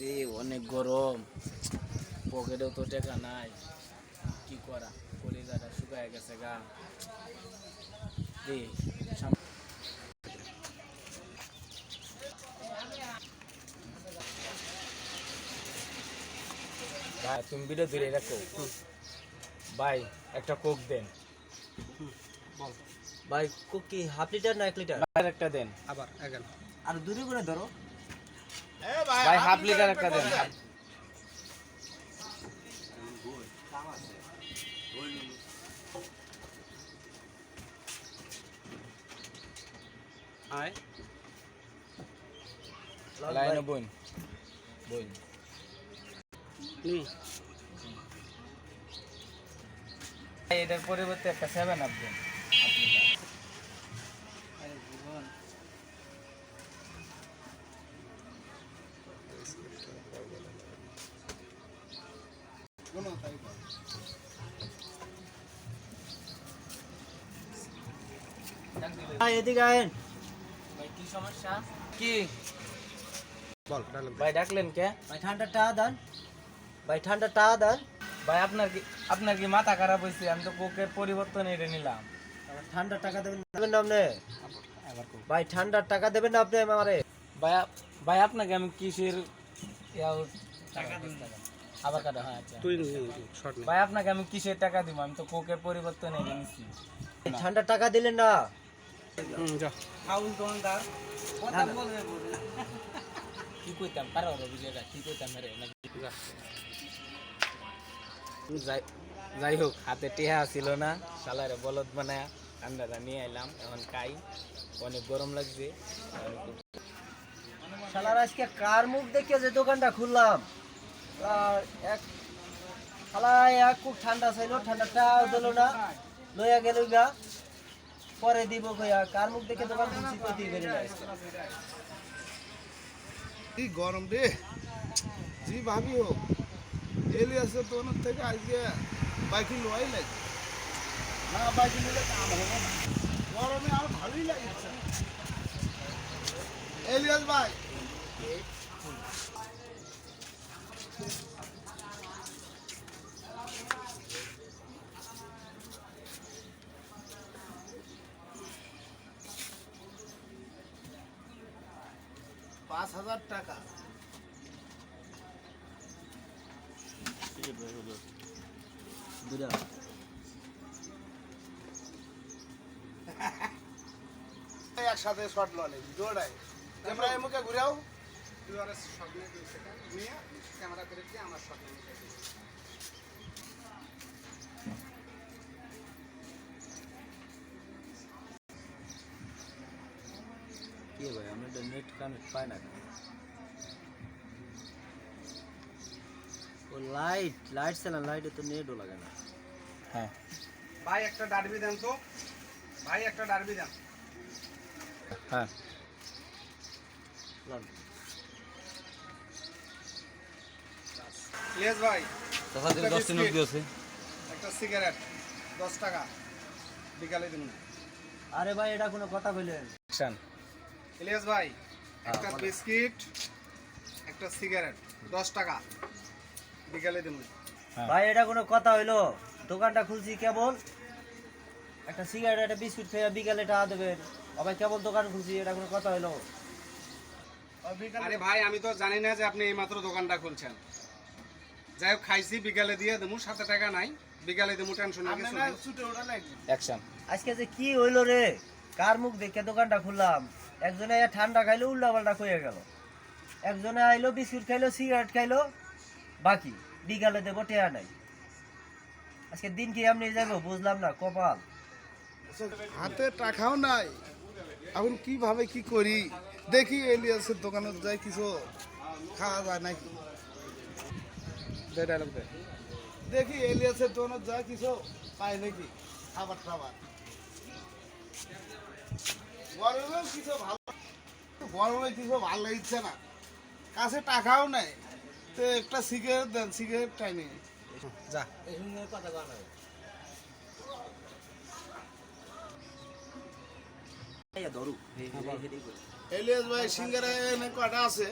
রে অনেক গরম। পকেটেও তো টাকা নাই। কি করা? কলিজাটা শুকায় গেছে গা। রে ভাই তুমি ভিডিও দূরে রাখো। ভাই একটা কোক দেন। ভাই কোক কি হাফ লিটার না এক লিটার? একটা দেন। আবার আর দূরে করে ধরো। ভাই হাফ লিটার একটা দেন। লাইনে এটার পরিবর্তে একটা সেভেন আপ দেন আপনি ভাই এদিকে আইন কি সমস্যা? কি? বল ভাই ডাকলেন কে? ভাই ঠান্ডা দেন। ভাই ঠান্ডা দেন। ভাই আপনার কি আপনার কি মাথা খারাপ হয়েছে আমি তো কোকের পরিবর্তন এটা নিলাম। ঠান্ডা টাকা দেবেন দেবেন না আপনি? ভাই ঠান্ডার টাকা দেবেন না আপনি আমারে? ভাই ভাই আপনাকে আমি কিসের টাকা দিন আবার হ্যাঁ আচ্ছা। তুই শর্ট নে ভাই আপনাকে আমি কিসের টাকা দিব? আমি তো কোকের ঠান্ডা টাকা দিলেন না। হুম যা। দোকানদার কথা বলবে কি কইতাম? কারও বিষয়টা কি কইতাম রে? যা। যাই যাই হোক হাতে টেহা ছিল না। সালারে বলদ বানায় ঠান্ডাটা নিয়ে এলাম এখন খাই। অনেক গরম লাগছে। শালার আজকে কার মুখ দেখে যে দোকানটা খুললাম? এক শালা এক খুব ঠান্ডা ছিল ঠান্ডাটা দিল না, লইয়া গেল গা। পরে দিব কইয়া, কার মুখ দেখে দোকান না আজকে। কি গরম রে? জি ভাবি হোক এলিয়াসের দোকান থেকে আজকে বাইকে লোয়াই লাগে। না বাইকে নিলে কাম হবে না। গরমে আর ভালোই লাগছে এলিয়াস ভাই পাঁচ হাজার টাকা। একসাথে শট ললে দৌড়াই ক্যামেরা মুখে ঘুরাও। নিয়ে ক্যামেরা করে দিয়ে আমার শট নে কি ভাই আমি তো নেট কানেক্ট পাই না কেন? ও লাইট লাইট ছিল লাইটে তো নেটও লাগে না। হ্যাঁ। ভাই একটা ডারবি দেন তো। ভাই একটা ডারবি দেন। হ্যাঁ। ইয়েস ভাই। দিয়েছে। একটা সিগারেট দশ টাকা। বিকালে দিন। আরে ভাই এটা কোনো কথা অ্যাকশন ইলিয়াস ভাই। একটা বিস্কিট একটা সিগারেট দশ টাকা। বিকালে দিন হ্যাঁ। ভাই এটা কোনো কথা হইল? দোকানটা খুলছি কেবল। একটা সিগারেট একটা বিস্কুট খেয়ে বিকালে টাকা দেবেন। আবার কেবল দোকান খুলছি এটা কোনো কথা হইল? আরে ভাই আমি তো জানি না যে আপনি এইমাত্র দোকানটা খুলছেন। যাই হোক খাইছি বিকালে দিয়ে দেবো সাথে টাকা নাই। বিকালে দেবো টেনশন অ্যাকশন আজকে যে কি হইল রে? কার মুখ দেখে দোকানটা খুললাম? একজনে আইয়া ঠান্ডা খাইলো উল্টা পাল্টা খুঁয়ে গেল। একজনে আইলো বিস্কুট খাইলো সিগারেট খাইলো বাকি বিকালে দেবো টেয়া নাই। আজকে দিন কি এমনি যাব বুঝলাম না কপাল। হাতে টাকাও নাই। এখন কীভাবে কি করি? দেখি এলিয়াসের দোকানে যাই কিছু খাওয়া যায় নাকি? দেখি এলিয়াসের দোকানে যাই কিছু পাই নাকি? খাবার টাবার। কিছু ভালো গরমে কিছু ভালো লাগছে না। কাছে টাকাও নাই। তো একটা সিগারেট দেন সিগারেট টাইনি যা। কথা এলিয়াস ভাই সিঙ্গারা এনে কটা আছে?